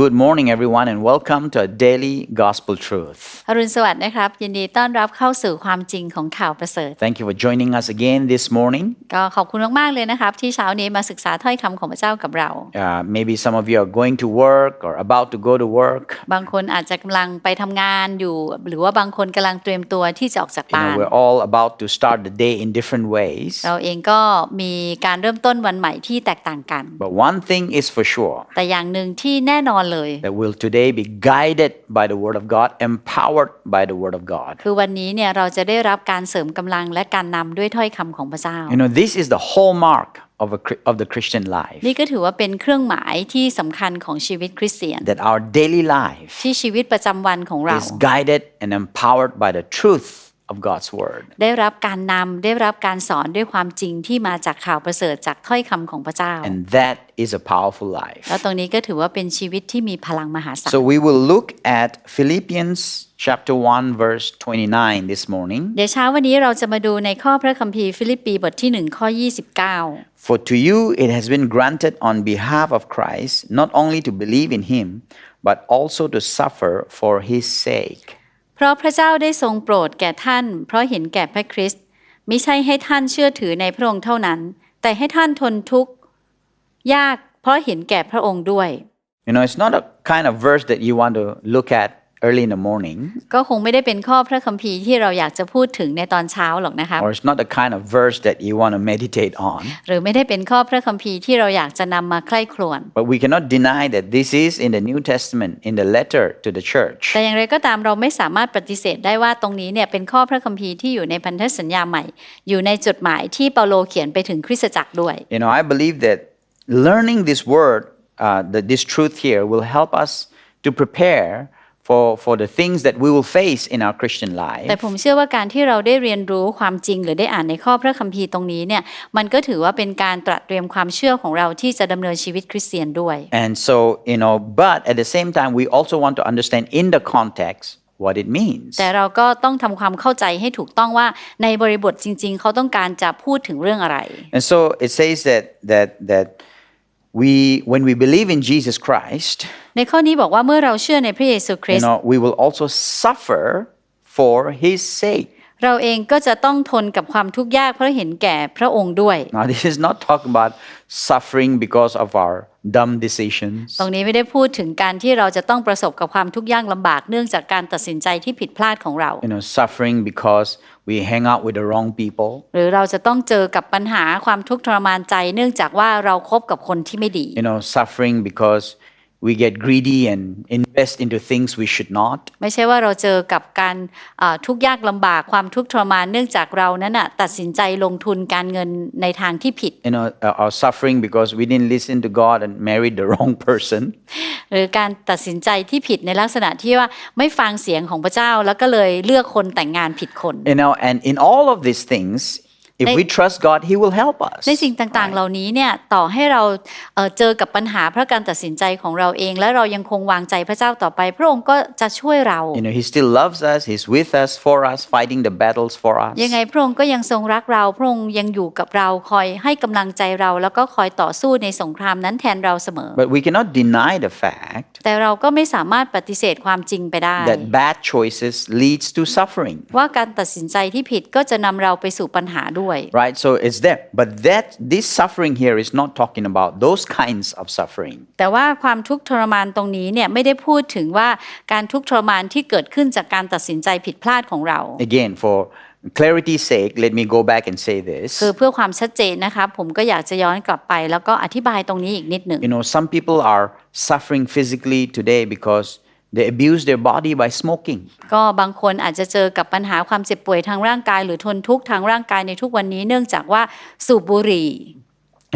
good morning, everyone, and welcome to a daily gospel truth. อรุณสวัสดิ์นะครับ ยินดีต้อนรับเข้าสู่ความจริงของข่าวประเสริฐ Thank you for joining us again this morning. ก็ขอบคุณมากๆเลยนะครับ ที่เช้านี้มาศึกษาถ้อยคำของพระเจ้ากับเรา Uh, maybe some of you are going to work or about to go to work. บางคนอาจจะกำลังไปทำงานอยู่ หรือว่าบางคนกำลังเตรียมตัวที่จะออกจาก You บ้า know, น we're all about to start the day in different ways. เราเองก็มีการเริ่มต้นวันใหม่ที่แตกต่างกัน But one thing is for sure แต่อย่างหนึ่งที่แน่นอนเลย that we'll today be guided by the Word of God, empowered by the Word of God. คือวันนี้เนี่ยเราจะได้รับการเสริมกำลังและการนำด้วยถ้อยคำของพระเจ้า You know, this is the hallmark of, a, Chri- of the Christian life นี่ก็ถือว่าเป็นเครื่องหมายที่สำคัญของชีวิตคริสเตียน that our daily life ที่ชีวิตประจำวันของเรา is guided and empowered by the truth of God's Word. ได้รับการนำได้รับการสอนด้วยความจริงที่มาจากข่าวประเสริฐจากถ้อยคำของพระเจ้า And that is a powerful life. แล้วตรงนี้ก็ถือว่าเป็นชีวิตที่มีพลังมหาศาล So we will look at Philippians chapter 1 verse 29 this morning. เดี๋ยวเช้าวันนี้เราจะมาดูในข้อพระคัมภีร์ฟิลิปปีบทที่ 1 ข้อ 29 For to you it has been granted on behalf of Christ not only to believe in him but also to suffer for his sake. เพราะพระเจ้าได้ทรงโปรดแก่ท่าน เพราะเห็นแก่พระคริสต์มิใช่ให้ท่านเชื่อถือในพระองค์เท่านั้น แต่ให้ท่านทนทุกข์ยากเพราะเห็นแก่พระองค์ด้วย You know, it's not a kind of verse that you want to look at early in the morning, ก็คงไม่ได้เป็นข้อพระคัมภีร์ที่เราอยากจะพูดถึงในตอนเช้าหรอกนะคะ or it's not the kind of verse that you want to meditate on. หรือไม่ได้เป็นข้อพระคัมภีร์ที่เราอยากจะนำมาใคร่ครวญ But we cannot deny that this is in the New Testament, in the letter to the church. แต่อย่างไรก็ตามเราไม่สามารถปฏิเสธได้ว่าตรงนี้เนี่ยเป็นข้อพระคัมภีร์ที่อยู่ในพันธสัญญาใหม่ อยู่ในจดหมายที่เปาโลเขียนไปถึงคริสตจักรด้วย You know, I believe that learning this word, uh, that this truth here, will help us to prepare for, for the things that we will face in our Christian แต่ life. ผมเชื่อว่าการที่เราได้เรียนรู้ความจริงหรือได้อ่านในข้อพระคัมภีร์ตรงนี้เนี่ยมันก็ถือว่าเป็นการตระเตรียมความเชื่อของเราที่จะดำเนินชีวิตคริสเตียนด้วย And so, you know, but at the same time, we also want to understand in the context what it means. แต่เราก็ต้องทำความเข้าใจให้ถูกต้องว่าในบริบทจริง ๆ เขาต้องการจะพูดถึงเรื่องอะไร And so it says that, that, that we, when we believe in Jesus Christ, ในข้อนี้บอกว่าเมื่อเราเชื่อในพระเยซูคริ you สต์ know, we will also suffer for his sake. เราเองก็จะต้องทนกับความทุกข์ยากเพราะเห็นแก่พระองค์ด้วย Now, this is not talking about suffering because of our dumb decisions. ตรงนี้ไม่ได้พูดถึงการที่เราจะต้องประสบกับความทุกข์ยากลำบากเนื่องจากการตัดสินใจที่ผิดพลาดของเรา You know, suffering because we hang out with the wrong people. หรือเราจะต้องเจอกับปัญหาความทุกข์ทรมานใจ เนื่องจากว่าเราคบกับคนที่ไม่ดี You know, suffering because we get greedy and invest into things we should not. ไม่ใช่ว่าเราเจอกับการอ่าทุกข์ยากลำบากความทุกข์ทรมานเนื่องจากเรานั้นน่ะตัดสินใจลงทุนการเงินในทางที่ผิด You know, uh, our suffering because we didn't listen to God and married the wrong person. หรือการตัดสินใจที่ผิดในลักษณะที่ว่าไม่ฟังเสียงของพระเจ้าแล้วก็เลยเลือกคนแต่งงานผิดคน You know, and in all of these things, if They- we trust God, He will help us. ในสิ่งต่างๆ เหล่านี้เนี่ยต่อให้เราเอ่อเจอกับปัญหาเพราะการตัดสินใจของเราเอง และเรายังคงวางใจพระเจ้าต่อไป พระองค์ก็จะช่วยเรา You know, He still loves us. He's with us, for us, fighting the battles for us. ยังไงพระองค์ก็ยังทรงรักเรา พระองค์ยังอยู่กับเราคอยให้กำลังใจเรา แล้วก็คอยต่อสู้ในสงครามนั้นแทนเราเสมอ But we cannot deny the fact แต่เราก็ไม่สามารถปฏิเสธความจริงไปได้ that bad choices leads to suffering. ว่าการตัดสินใจที่ผิดก็จะนำเราไปสู่ปัญหาด้วย Right? So it's there. But that this suffering here is not talking about those kinds of suffering. แต่ว่าความทุกข์ทรมานตรงนี้เนี่ยไม่ได้พูดถึงว่าการทุกข์ทรมานที่เกิดขึ้นจากการตัดสินใจผิดพลาดของเรา Again, for clarity's sake, let me go back and say this. คือเพื่อความชัดเจนนะคะผมก็อยากจะย้อนกลับไป แล้วก็อธิบายตรงนี้อีกนิดหนึ่ง You know, some people are suffering physically today because they abuse their body by smoking. ก็บางคนอาจจะเจอกับปัญหาความเจ็บป่วยทางร่างกาย หรือทนทุกข์ทางร่างกายในทุกวันนี้เนื่องจากว่าสูบบุหรี่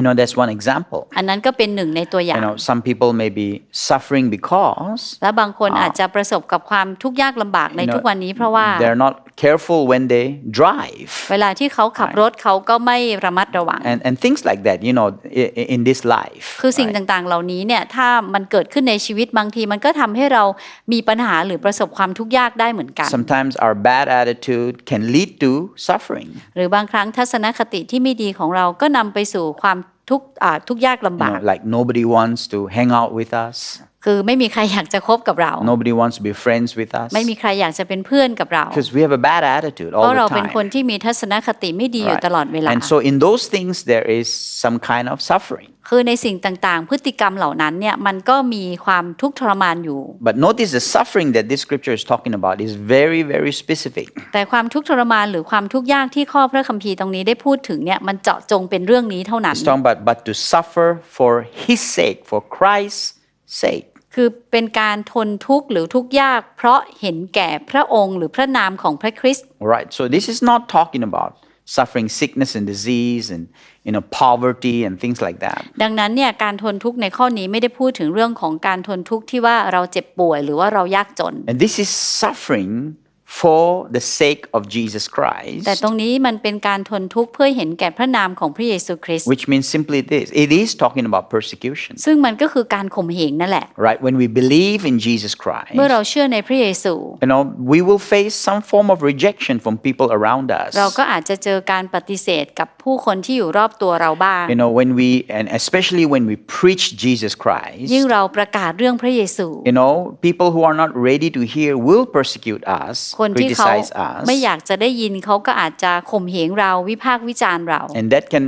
You know, that's one example. อันนั้นก็เป็นหนึ่งในตัวอย่า You ง know, some people may be suffering because และบางคนอาจจะประสบกับความทุกข์ยากลำบากใน you ทุก know, วันนี้เพราะว่า they're not careful when they drive. เวลาที่เขาขับรถเขาก็ไม่ระมัดระวัง And, and things like that, you know, i- i- in this life. คือสิ่ง right? ต่างๆ เหล่านี้เนี่ยถ้ามันเกิดขึ้นในชีวิตบางทีมันก็ทำให้เรามีปัญหาหรือประสบความทุกข์ยากได้เหมือนกัน Sometimes our bad attitude can lead to suffering. หรือบางครั้งทัศนคติที่ไม่ดีของเราก็นำไปสู่ความทุกข์อ่าทุกข์ยากลำ You บาก know, like nobody wants to hang out with us. คือไม่มีใครอยากจะคบกับเรา Nobody wants to be friends with us ไม่มีใครอยากจะเป็นเพื่อนกับเรา because we have a bad attitude เพราะ all เรา the เป็นคน time. ที่มีทัศนคติไม่ดีอยู่ Right. ตลอดเวลา And so in those things there is some kind of suffering. คือในสิ่งต่างๆ พฤติกรรมเหล่านั้นเนี่ยมันก็มีความทุกข์ทรมานอยู่ But notice the suffering that this scripture is talking about is very, very specific. แต่ความทุกข์ทรมานหรือความทุกข์ยากที่ข้อพระคัมภีร์ตรงนี้ได้พูดถึงเนี่ยมันเจาะจงเป็นเรื่องนี้เท่านั้น It's talking about but to suffer for his sake, for Christ's sake. คือเป็นการทนทุกข์หรือทุกข์ยากเพราะเห็นแก่พระองค์หรือพระนามของพระคริสต์ Right. So this is not talking about suffering sickness and disease and you know poverty and things like that. ดังนั้นเนี่ยการทนทุกข์ในข้อนี้ไม่ได้พูดถึงเรื่องของการทนทุกข์ที่ว่าเราเจ็บป่วยหรือว่าเรายากจน And this is suffering for the sake of Jesus Christ. แต่ตรงนี้มันเป็นการทนทุกข์เพื่อเห็นแก่พระนามของพระเยซูคริสต์ Which means simply this. It is talking about persecution. ซึ่งมันก็คือการข่มเหงนั่นแหละ Right? When we believe in Jesus Christ, เมื่อเราเชื่อในพระเยซู you know, we will face some form of rejection from people around us. เราก็อาจจะเจอการปฏิเสธกับผู้คนที่อยู่รอบตัวเราบ้าง You know, when we, and especially when we preach Jesus Christ, ยิ่งเราประกาศเรื่องพระเยซู you know, people who are not ready to hear will persecute us, คนที่เขา criticize us. ไม่อยากจะได้ยินเขาก็อาจจะข่มเหงเราวิพากษ์วิจารณ์เรา And that can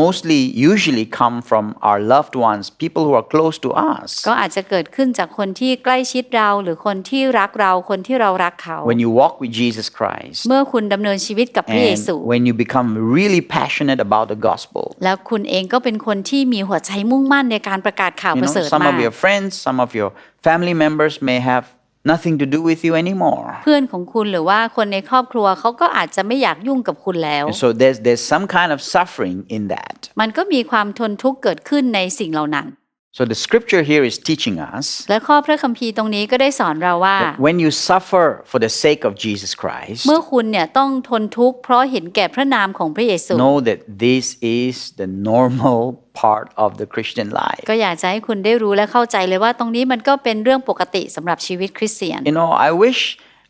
mostly, usually come from our loved ones, people who are close to us. ก็อาจจะเกิดขึ้นจากคนที่ใกล้ชิดเรา หรือคนที่รักเราคนที่เรารักเขา When you walk with Jesus Christ, เมื่อคุณดำเนินชีวิตกับพระเย and ซู when you become really passionate about the gospel, แล้วคุณเองก็เป็นคนที่มีหัวใจมุ่งมั่นในการประกาศข่าว you ประ know, เสริฐ some มาก of your friends, some of your family members may have nothing to do with you anymore. เพื่อนของคุณหรือว่าคนในครอบครัวเขาก็อาจจะไม่อยากยุ่งกับคุณแล้ว And so there's there's some kind of suffering in that. มันก็มีความทนทุกข์เกิดขึ้นในสิ่งเหล่านั้น So the scripture here is teaching us และข้อพระคัมภีร์ตรงนี้ก็ได้สอนเราว่า that when you suffer for the sake of Jesus Christ, เมื่อคุณเนี่ยต้องทนทุกข์เพราะเห็นแก่พระนามของพระเยซู know that this is the normal part of the Christian life. ก็อยากจะให้คุณได้รู้และเข้าใจเลยว่าตรงนี้มันก็เป็นเรื่องปกติสำหรับชีวิตคริสเตียน You know, I wish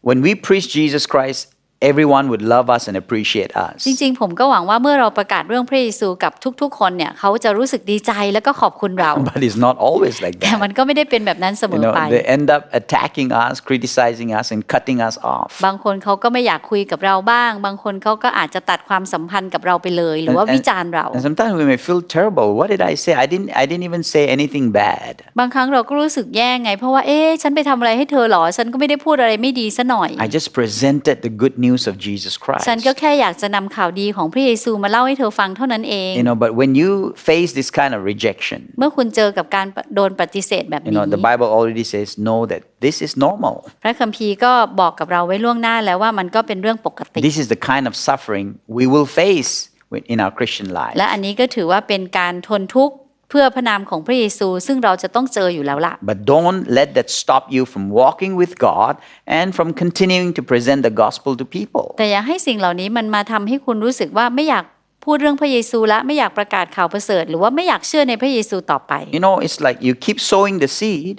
when we preach Jesus Christ, everyone would love us and appreciate us. จริงๆ ผมก็หวังว่าเมื่อเราประกาศเรื่องพระเยซูกับทุกๆ คนเนี่ยเขาจะรู้สึกดีใจแล้วก็ขอบคุณเรา But it's not always like แต่มั that. นก็ไม่ได้เป็นแบบนั้นเสม You อ know, ไป they end up attacking us, criticizing us, and cutting us off. บางคนเขาก็ไม่อยากคุยกับเราบ้าง บางคนเขาก็อาจจะตัดความสัมพันธ์กับเราไปเลย หรือว่า And- วิจารณ์เรา And sometimes we may feel terrible. What did I say? I didn't. I didn't even say anything bad. บางครั้งเราก็รู้สึกแย่ไง เพราะว่าเอ๊ะฉันไปทำอะไรให้เธอเหรอฉันก็ไม่ได้พูดอะไรไม่ดีซะหน่อย I just presented the good news of Jesus ฉัน Christ. ก็แค่อยากจะนำข่าวดีของพระเยซูมาเล่าให้เธอฟังเท่านั้นเอง You know, but when you face this kind of rejection, เมื่อคุณเจอกับการโดนปฏิเสธแบบ you นี้ know, the Bible already says, know that this is normal. พระคัมภีร์ก็บอกกับเราไว้ล่วงหน้าแล้วว่ามันก็เป็นเรื่องปกติ This is the kind of suffering we will face when- in our Christian life. และอันนี้ก็ถือว่าเป็นการทนทุกข์ เพื่อพระนามของพระเยซูซึ่งเราจะต้องเจออยู่แล้วล่ะ But don't let that stop you from walking with God and from continuing to present the gospel to people. แต่อย่าให้สิ่งเหล่านี้มันมาทำให้คุณรู้สึกว่าไม่อยากพูดเรื่องพระเยซูและไม่อยากประกาศข่าวประเสริฐ หรือว่าไม่อยากเชื่อในพระเยซูต่อไป You know, it's like you keep sowing the seed,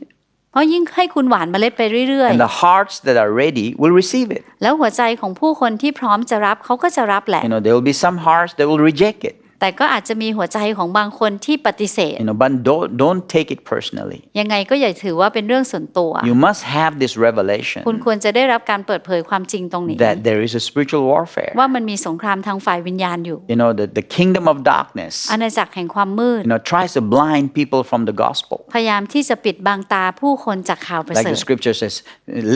เพราะยิ่งให้คุณหวานเมล็ดไปเรื่อย and the hearts that are ready will receive it. ๆแล้วหัวใจของผู้คนที่พร้อมจะรับเขาก็จะรับแหละ You know, there will be some hearts that will reject it. แต่ก็อาจจะมีหัวใจของบางคนที่ปฏิเสธ You know, but don't don't take it personally. ยังไงก็อย่าถือว่าเป็นเรื่องส่วนตัว You must have this revelation คุณควรจะได้รับการเปิดเผยความจริงตรงนี้ that there is a spiritual warfare. ว่ามันมีสงครามทางฝ่ายวิญญาณอยู่ You know, the, the kingdom of darkness, อาณาจักรแห่งความมืด you know, tries to blind people from the gospel. พยายามที่จะปิดบังตาผู้คนจากข่าวประ Like เสริ the ฐ scripture says,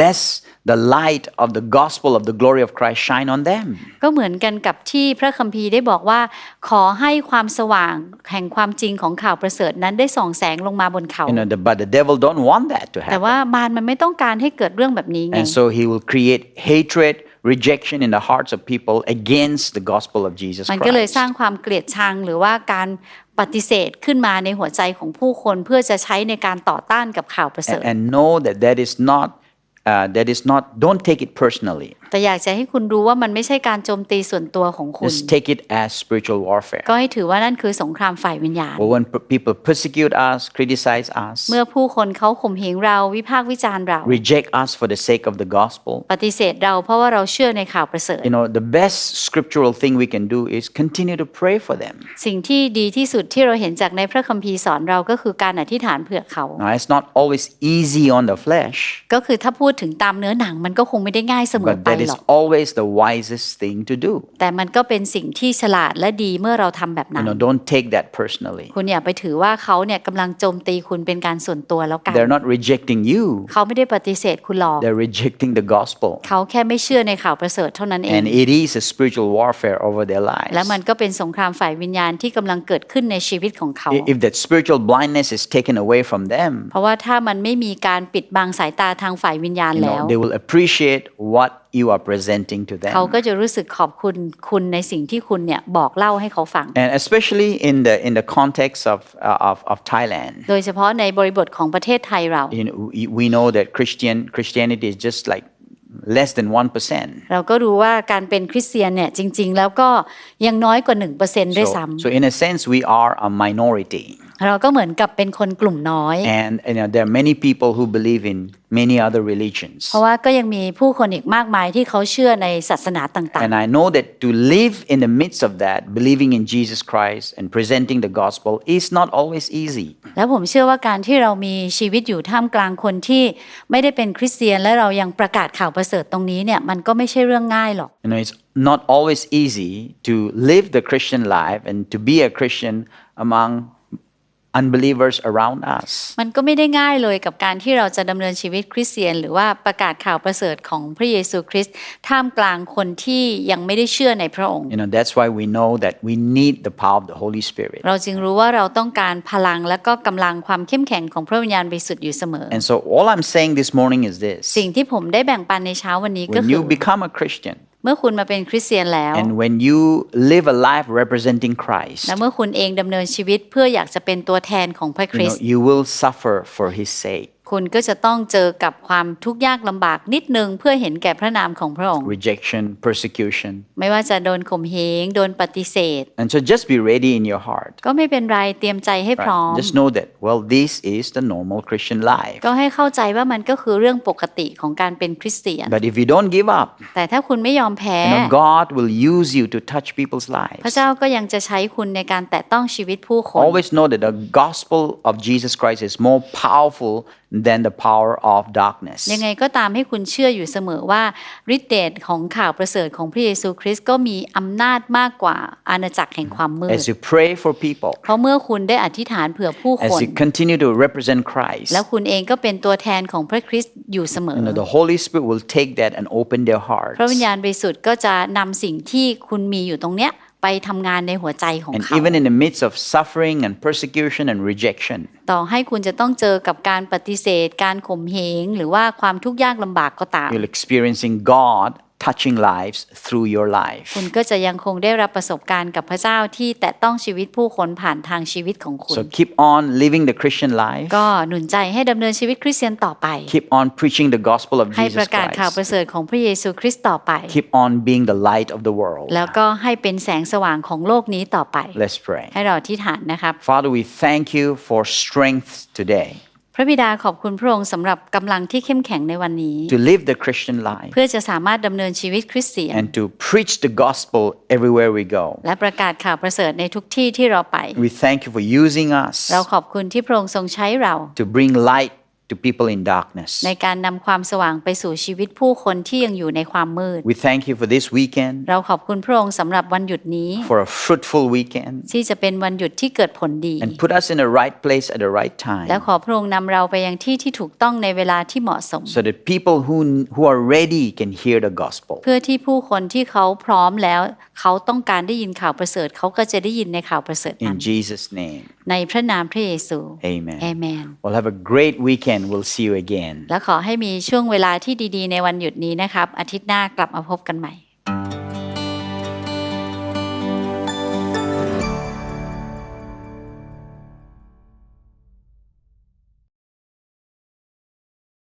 lest the light of the gospel of the glory of Christ shine on them. ก็เหมือนกันกับที่พระคัมภีร์ได้บอกว่า ขอให้ความสว่างแห่งความจริงของข่าวประเสริฐนั้นได้ส่องแสงลงมาบนเขา You know, the, but the devil don't want that to แต่ happen. ว่ามารมันไม่ต้องการให้เกิดเรื่องแบบนี้ไง And so he will create hatred, rejection in the hearts of people against the gospel of Jesus มันก็เลยสร้าง Christ. ความเกลียดชังหรือว่าการปฏิเสธขึ้นมาในหัวใจของผู้คนเพื่อจะใช้ในการต่อต้านกับข่าวประเสริฐ And, and know that that is not, uh, that is not, don't take it personally. แต่อยากจะให้คุณรู้ว่ามันไม่ใช่การโจมตีส่วนตัวของคุณ Just take it as spiritual warfare. ก็ให้ถือว่านั่นคือสงครามฝ่ายวิญญาณ But when p- people persecute us, criticize us, เมื่อผู้คนเขาข่มเหงเราวิพากษ์วิจารณ์เรา reject us for the sake of the gospel, ปฏิเสธเราเพราะว่าเราเชื่อในข่าวประเสริฐ you know, the best scriptural thing we can do is continue to pray for them. สิ่งที่ดีที่สุดที่เราเห็นจากในพระคัมภีร์สอนเราก็คือการอธิษฐานเผื่อเขา Now, it's not always easy on the flesh, ก็คือถ้าพูดถึงตามเนื้อหนังมันก็คงไม่ได้ง่ายเสมอ but ไป that ห is รอก always the wisest thing to do. แต่มันก็เป็นสิ่งที่ฉลาดและดีเมื่อเราทำแบบนั้ You น know, don't take that personally. คุณอย่าไปถือว่าเขาเนี่ยกำลังโจมตีคุณเป็นการส่วนตัวแล้วกัน They're not rejecting you, เขาไม่ได้ปฏิเสธคุณหรอก they're rejecting the gospel. เขาแค่ไม่เชื่อในข่าวประเสริฐเท่านั้นเอง And it is a spiritual warfare over their และ lives. มันก็เป็นสงครามฝ่ายวิญญาณที่กำลังเกิดขึ้นในชีวิตของเขา I- If that spiritual blindness is taken away from them, เพราะว่าถ้ามันไม่มีการปิดบังสายตาทางฝ่ายวิญญาณ you แล้ว know, they will appreciate what you are presenting to เขา them. ก็จะรู้สึกขอบคุณคุณในสิ่งที่คุณเนี่ยบอกเล่าให้เขาฟัง And especially in the in the context of uh, of, of Thailand, โดยเฉพาะในบริบทของประเทศไทยเรา you know, we, we know that Christian Christianity is just like less than one percent. เราก็รู้ว่าการเป็นคริสเตียนเนี่ยจริง ๆ แล้วก็ยังน้อยกว่า 1%ด้วย So, ซ้ so in a sense, we are a minority, ำ เราก็เหมือนกับเป็นคนกลุ่มน้อย and you know, there are many people who believe in many other religions. เพราะว่าก็ยังมีผู้คนอีกมากมายที่เขาเชื่อในศาสนาต่าง And I know that to live in the midst of that, believing in Jesus Christ and presenting the gospel, is not always easy. ๆแล้วผมเชื่อว่าการที่เรามีชีวิตอยู่ท่ามกลางคนที่ไม่ได้เป็นคริสเตียน และเรายังประกาศข่าวประเสริฐตรงนี้เนี่ยมันก็ไม่ใช่เรื่องง่ายหรอก You know, it's not always easy to live the Christian life and to be a Christian among unbelievers around us. มันก็ไม่ได้ง่ายเลยกับการที่เราจะดำเนินชีวิตคริสเตียน หรือว่าประกาศข่าวประเสริฐของพระเยซูคริสต์ท่ามกลางคนที่ยังไม่ได้เชื่อในพระองค์ You know, that's why we know that we need the power of the Holy Spirit. เราจึงรู้ว่าเราต้องการพลังและก็กำลังความเข้มแข็งของพระวิญญาณบริสุทธิ์อยู่เสมอ And so all I'm saying this morning is this. สิ่งที่ผมได้แบ่งปันในเช้าวันนี้ก็ When คือ you become a Christian เมื่อคุณมาเป็นคริสเตียนแล้ว and when you live a life representing Christ, และเมื่อคุณเองดำเนินชีวิตเพื่ออยากจะเป็นตัวแทนของพระค you ริ know, สต์ you will suffer for his sake. คุณก็จะต้องเจอกับความทุกข์ยากลำบากนิดนึงเพื่อเห็นแก่พระนามของพระองค์ rejection, persecution. ไม่ว่าจะโดนข่มเหงโดนปฏิเสธ And so just be ready in your heart. ก็ไม่เป็นไรเตรียมใจให้พร้อม Right? Just know that, well, this is the normal Christian life. ก็ให้เข้าใจว่ามันก็คือเรื่องปกติของการเป็นคริสเตียน But if you don't give up, แต่ถ้าคุณไม่ยอมแพ้ you know, God will use you to touch people's พระ lives. เจ้าก็ยังจะใช้คุณในการแตะต้องชีวิตผู้คน Always know that the gospel of Jesus Christ is more powerful than the power of darkness. ยังไงก็ตามให้คุณเชื่ออยู่เสมอว่าฤทธิเดชของข่าวประเสริฐของพระเยซูคริสต์ก็มีอำนาจมากกว่าอาณาจักรแห่งความมืด As you pray for people, เพราะเมื่อคุณได้อธิษฐานเผื่อผู้คน as you continue to represent Christ, แล้วคุณเองก็เป็นตัวแทนของพระคริสต์อยู่เสมอ you know, the Holy Spirit will take that and open their พระวิญ hearts. ญาณบริสุทธิ์ก็จะนำสิ่งที่คุณมีอยู่ตรงเนี้ย ไปทำงานในหัวใจของ And เขา even in the midst of suffering and persecution and rejection, ต่อให้คุณจะต้องเจอกับการปฏิเสธ การข่มเหงหรือว่าความทุกข์ยากลำบากก็ตาม you're experiencing God touching lives through your life. คุณก็จะยังคงได้รับประสบการณ์กับพระเจ้าที่แตะต้องชีวิตผู้คนผ่านทางชีวิตของคุณ So keep on living the Christian life. ก็หนุนใจให้ดำเนินชีวิตคริสเตียนต่อไป Keep on preaching the gospel of ให้ป Jesus ระกาศข่าวประ Christ. เสริฐของพระเยซูคริสต์ต่อไป Keep on being the light of the world. แล้วก็ให้เป็นแสงสว่างของโลกนี้ต่อไป Let's pray. ให้เราอธิษฐานนะครับ Father, we thank you for strength today พระบิดาขอบคุณพระองค์สำหรับกำลังที่เข้มแข็งในวันนี้ to live the Christian life เพื่อจะสามารถดำเนินชีวิตคริสเตียน and to preach the gospel everywhere we go. และประกาศข่าวประเสริฐในทุกที่ที่เราไป We thank you for using us เราขอบคุณที่พระองค์ทรงใช้เรา to bring light to people in darkness. ในการนำความสว่างไปสู่ชีวิตผู้คนที่ยังอยู่ในความมืด We thank you for this weekend, เราขอบคุณพระองค์สำหรับวันหยุดนี้ for a fruitful weekend, ที่จะเป็นวันหยุดที่เกิดผลดี and put us in the right place at the right และ time ขอพระองค์นำเราไปยังที่ที่ถูกต้องในเวลาที่เหมาะสม so that people who, who are ready can hear the gospel. เพื่อที่ผู้คนที่เขาพร้อมแล้ว เขาต้องการได้ยินข่าวประเสริฐ เขาก็จะได้ยินในข่าวประเสริฐนั้น In Jesus' name, ในพระนามพระเยซู amen. เอเมน Well, have a great weekend. We'll see you again. และขอให้มีช่วงเวลาที่ดีๆ ในวันหยุดนี้นะครับ อาทิตย์หน้ากลับมาพบกันใหม่